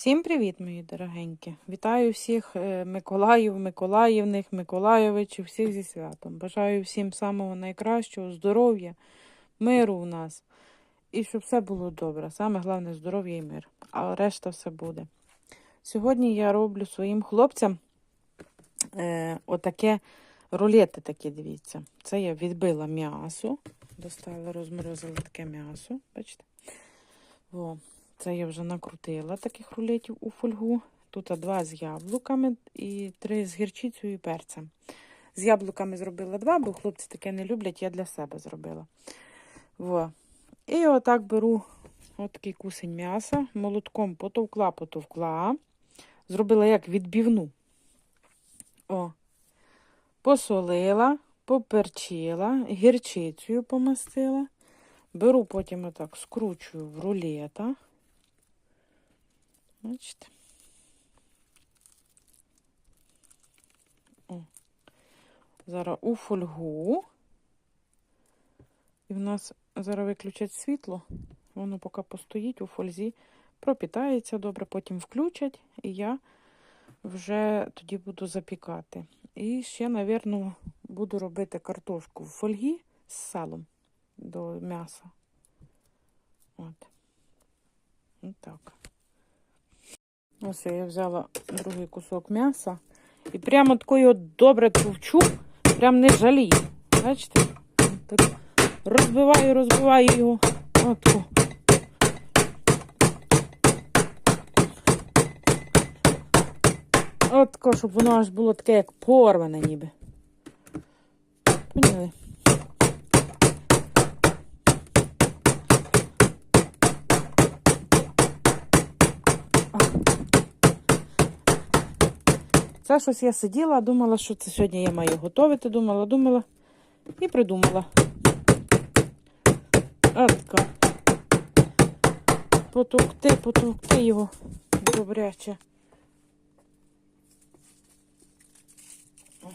Всім привіт, мої дорогенькі! Вітаю всіх е, Миколаїв, Миколаївних, Миколайовичів, всіх зі святом. Бажаю всім самого найкращого, здоров'я, миру в нас. І щоб все було добре. Саме головне здоров'я і мир. А решта все буде. Сьогодні я роблю своїм хлопцям е, отаке рулети такі, дивіться. Це я відбила м'ясо. Достала, розморозила таке м'ясо. Бачите? О, це я вже накрутила таких рулетів у фольгу. Тут два з яблуками і три з гірчицею і перцем. З яблуками зробила два, бо хлопці таке не люблять, я для себе зробила. Во. І отак беру от такий кусень м'яса, молотком потовкла, потовкла. Зробила як відбівну. О. Посолила, поперчила, гірчицею помастила. Беру потім отак, скручую в рулета. Бачите? О. Зараз у фольгу. І в нас зараз виключать світло. Воно поки постоїть у фользі, пропітається добре, потім включать, і я вже тоді буду запікати. І ще, напевно, буду робити картошку в фольгі з салом до м'яса. От. Ось так. Ось я взяла другий кусок м'яса. І прямо такою от добре товчу, прям не жалію. Бачите? Так розбиваю, розбиваю його. Отко. Отко, щоб воно аж було таке, як порване ніби. Поняли? Це щось я сиділа, думала, що це сьогодні я маю готувати. Думала, думала і придумала. Отка. Потовкти, потовкти його добряче. О.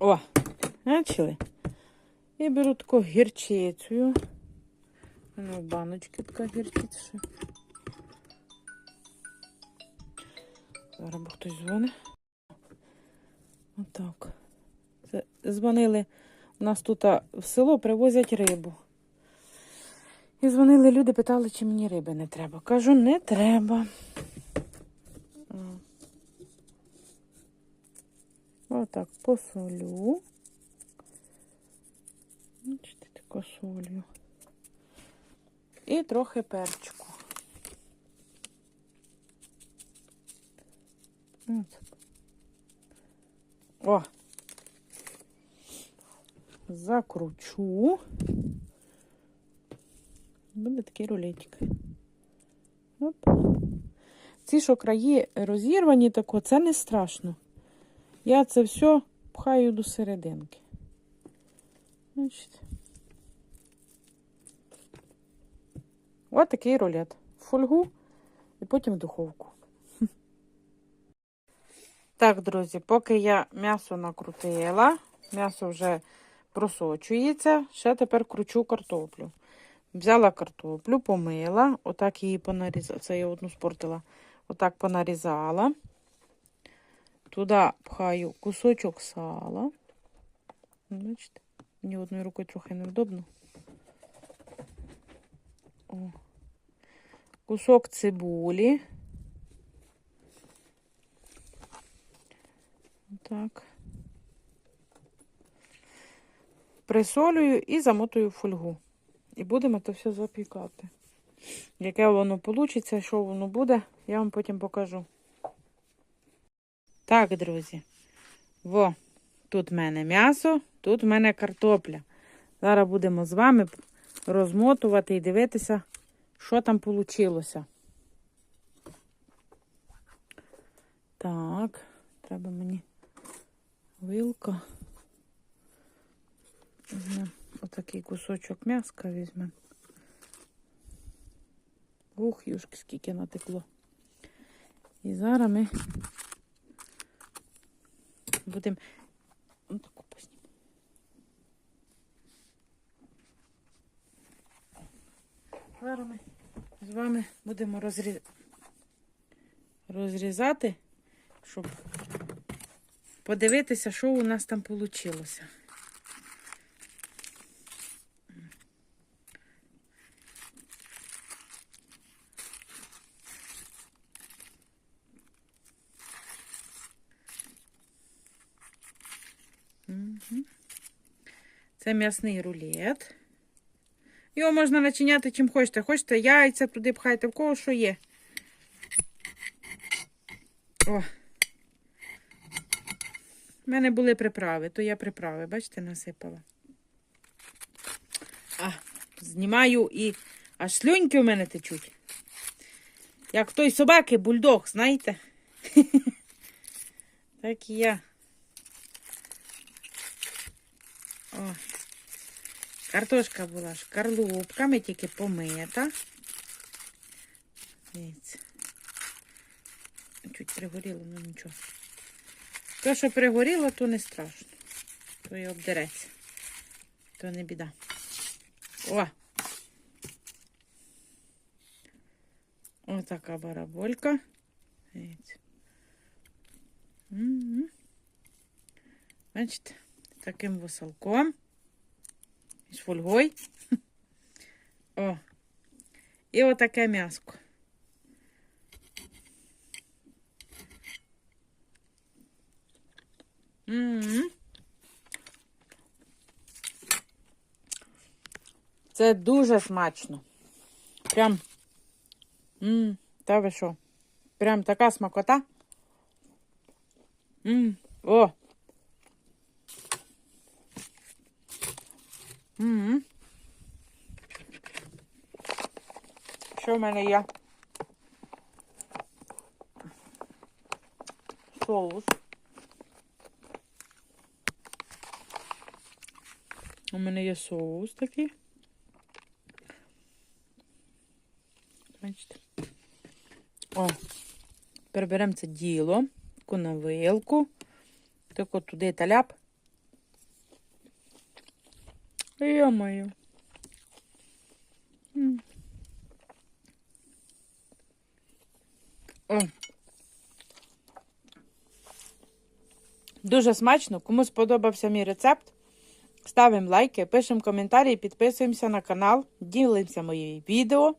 О, бачили? І беру таку гірчицю. Ну, в баночці така гірчиця. Зараз бо хтось дзвонить. Отак. Дзвонили. У нас тут в село привозять рибу. І дзвонили люди, питали, чи мені риби не треба. Кажу, не треба. Отак посолю. Таку. І трохи перчику. О! Закручу. Буде такий рулетик. Оп. Ці, що краї розірвані, тако, це не страшно. Я це все пхаю до серединки. Значить. Ось такий рулет. В фольгу і потім духовку. Так, друзі, поки я м'ясо накрутила, м'ясо вже просочується, ще тепер кручу картоплю. Взяла картоплю, помила, отак її понарізала. Це я одну спортила. Отак понарізала. Туди пхаю кусочок сала. Бачите, мені одною рукою трохи невдобно. О. Кусок цибулі. Так. Присолюю і замотую в фольгу. І будемо це все запікати. Яке воно вийде, що воно буде, я вам потім покажу. Так, друзі. Во, тут в мене м'ясо, тут в мене картопля. Зараз будемо з вами розмотувати і дивитися, що там вийшло. Так, треба мені вилка. Візьмемо отакий кусочок м'яска візьмемо. Ух, юшки, скільки натекло. І зараз ми будемо Зараз з вами будемо розрі... розрізати, щоб подивитися, що у нас там вийшло. Це м'ясний рулет. Його можна начиняти чим хочете. Хочете яйця туди пхайте, в кого що є. О. У мене були приправи, то я приправи, бачите, насипала. А, знімаю і аж слюньки у мене течуть. Як той собаки бульдог, знаєте? Так і я. О. Картошка була шкарлупками, тільки помита. Дивіться. Чуть пригоріло, ну нічого. То, що пригоріло, то не страшно. То і обдереться. То не біда. О! Отака бараболька. Дивіться. Мгм. Бачите, таким висолком. З фольгою. О. І отаке м'яско. Це дуже смачно. Прям. М, Та ви що? Прям така смакота. М, О. М. Що в мене є? Соус. У мене є соус такий. Бачите. О, переберемо це діло, таку на вилку. Так от туди таляп. Йо-моє. М. О. Дуже смачно. Кому сподобався мій рецепт, ставимо лайки, пишемо коментарі, підписуємося на канал, ділимося моїм відео.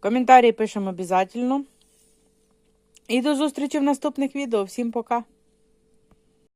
Коментарі пишемо обов'язково. І до зустрічі в наступних відео. Всім пока!